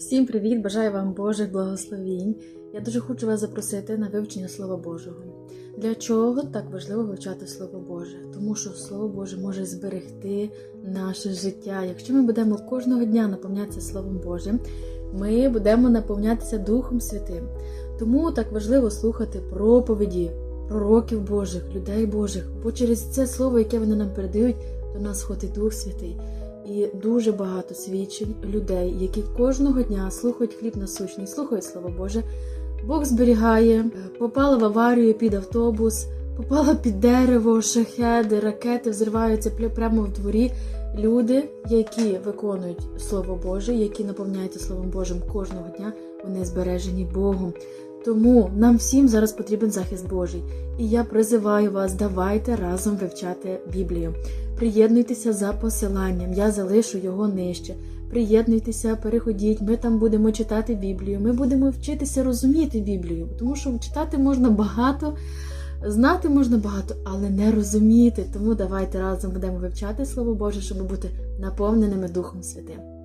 Всім привіт! Бажаю вам Божих благословінь. Я дуже хочу вас запросити на вивчення Слова Божого. Для чого так важливо вивчати Слово Боже? Тому що Слово Боже може зберегти наше життя. Якщо ми будемо кожного дня наповнятися Словом Божим, ми будемо наповнятися Духом Святим. Тому так важливо слухати проповіді пророків Божих, людей Божих, бо через це слово, яке вони нам передають, до нас ходить Дух Святий. І дуже багато свідчень людей, які кожного дня слухають хліб насущний, слухають Слово Боже. Бог зберігає, попала в аварію під автобус, попала під дерево, шахеди, ракети взриваються прямо в дворі. Люди, які виконують Слово Боже, які наповняються Словом Божим кожного дня, вони збережені Богом. Тому нам всім зараз потрібен захист Божий. І я призиваю вас, давайте разом вивчати Біблію. Приєднуйтеся за посиланням, я залишу його нижче. Приєднуйтеся, переходіть, ми там будемо читати Біблію. Ми будемо вчитися розуміти Біблію, тому що читати можна багато, знати можна багато, але не розуміти. Тому давайте разом будемо вивчати Слово Боже, щоб бути наповненими Духом Святим.